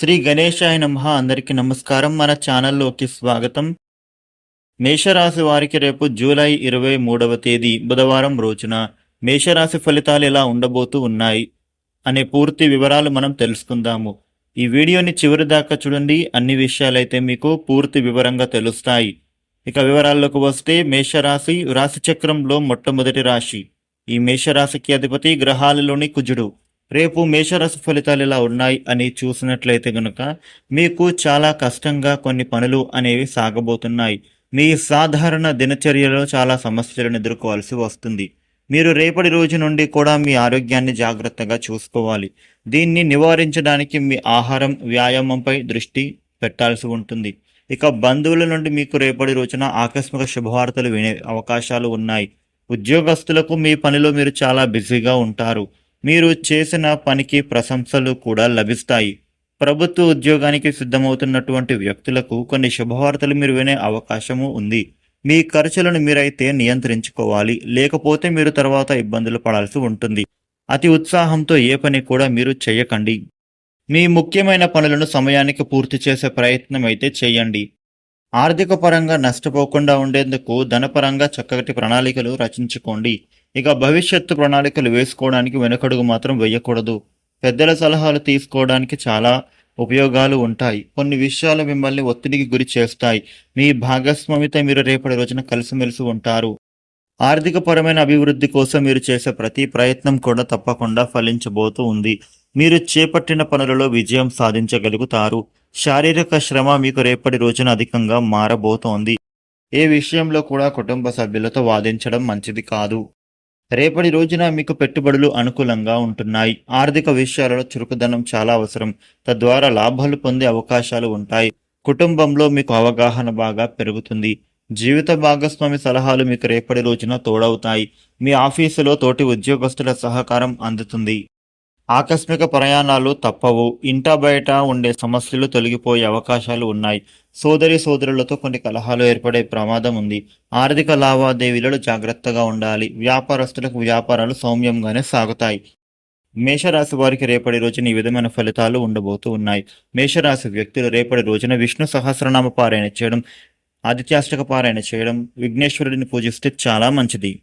శ్రీ గణేశాయ నమః. అందరికీ నమస్కారం. మన ఛానల్లోకి స్వాగతం. మేషరాశి వారికి రేపు జూలై ఇరవై మూడవ తేదీ బుధవారం రోజున మేషరాశి ఫలితాలు ఎలా ఉండబోతూ ఉన్నాయి అనే పూర్తి వివరాలు మనం తెలుసుకుందాము. ఈ వీడియోని చివరి దాకా చూడండి. అన్ని విషయాలైతే మీకు పూర్తి వివరంగా తెలుస్తాయి. ఇక వివరాల్లోకి వస్తే మేషరాశి రాశి చక్రంలో మొట్టమొదటి రాశి. ఈ మేషరాశికి అధిపతి గ్రహాలలోని కుజుడు. రేపు మేషరాశి ఫలితాలు ఎలా ఉన్నాయి అని చూసినట్లయితే గనుక మీకు చాలా కష్టంగా కొన్ని పనులు అనేవి సాగబోతున్నాయి. మీ సాధారణ దినచర్యలో చాలా సమస్యలను ఎదుర్కోవాల్సి వస్తుంది. మీరు రేపటి రోజు నుండి కూడా మీ ఆరోగ్యాన్ని జాగ్రత్తగా చూసుకోవాలి. దీన్ని నివారించడానికి మీ ఆహారం వ్యాయామంపై దృష్టి పెట్టాల్సి ఉంటుంది. ఇక బంధువుల నుండి మీకు రేపటి రోజున ఆకస్మిక శుభవార్తలు వినే అవకాశాలు ఉన్నాయి. ఉద్యోగస్తులకు మీ పనిలో మీరు చాలా బిజీగా ఉంటారు. మీరు చేసిన పనికి ప్రశంసలు కూడా లభిస్తాయి. ప్రభుత్వ ఉద్యోగానికి సిద్ధమవుతున్నటువంటి వ్యక్తులకు కొన్ని శుభవార్తలు మీరు వినే అవకాశము ఉంది. మీ ఖర్చులను మీరైతే నియంత్రించుకోవాలి. లేకపోతే మీరు తర్వాత ఇబ్బందులు పడాల్సి ఉంటుంది. అతి ఉత్సాహంతో ఏ పని కూడా మీరు చేయకండి. మీ ముఖ్యమైన పనులను సమయానికి పూర్తి చేసే ప్రయత్నం అయితే చేయండి. ఆర్థిక పరంగా నష్టపోకుండా ఉండేందుకు ధనపరంగా చక్కటి ప్రణాళికలు రచించుకోండి. ఇక భవిష్యత్తు ప్రణాళికలు వేసుకోవడానికి వెనుకడుగు మాత్రం వేయకూడదు. పెద్దల సలహాలు తీసుకోవడానికి చాలా ఉపయోగాలు ఉంటాయి. కొన్ని విషయాలు మిమ్మల్ని ఒత్తిడికి గురి చేస్తాయి. మీ భాగస్వామితో మీరు రేపటి రోజున కలిసిమెలిసి ఉంటారు. ఆర్థిక పరమైన అభివృద్ధి కోసం మీరు చేసే ప్రతి ప్రయత్నం కూడా తప్పకుండా ఫలించబోతూ ఉంది. మీరు చేపట్టిన పనులలో విజయం సాధించగలుగుతారు. శారీరక శ్రమ మీకు రేపటి రోజున అధికంగా మారబోతోంది. ఏ విషయంలో కూడా కుటుంబ సభ్యులతో వాదించడం మంచిది కాదు. రేపటి రోజున మీకు పెట్టుబడులు అనుకూలంగా ఉంటున్నాయి. ఆర్థిక విషయాలలో చురుకుదనం చాలా అవసరం. తద్వారా లాభాలు పొందే అవకాశాలు ఉంటాయి. కుటుంబంలో మీకు అవగాహన బాగా పెరుగుతుంది. జీవిత భాగస్వామి సలహాలు మీకు రేపటి రోజున తోడవుతాయి. మీ ఆఫీసులో తోటి ఉద్యోగస్తుల సహకారం అందుతుంది. ఆకస్మిక ప్రయాణాలు తప్పవు. ఇంట బయట ఉండే సమస్యలు తొలగిపోయే అవకాశాలు ఉన్నాయి. సోదరి సోదరులతో కొన్ని కలహాలు ఏర్పడే ప్రమాదం ఉంది. ఆర్థిక లావాదేవీలలో జాగ్రత్తగా ఉండాలి. వ్యాపారస్తులకు వ్యాపారాలు సౌమ్యంగానే సాగుతాయి. మేషరాశి వారికి రేపటి రోజున ఈ విధమైన ఫలితాలు ఉండబోతూ ఉన్నాయి. మేషరాశి వ్యక్తులు రేపటి రోజున విష్ణు సహస్రనామ పారాయణ చేయడం ఆదిత్యాష్టక పారాయణ చేయడం విఘ్నేశ్వరుడిని పూజిస్తే చాలా మంచిది.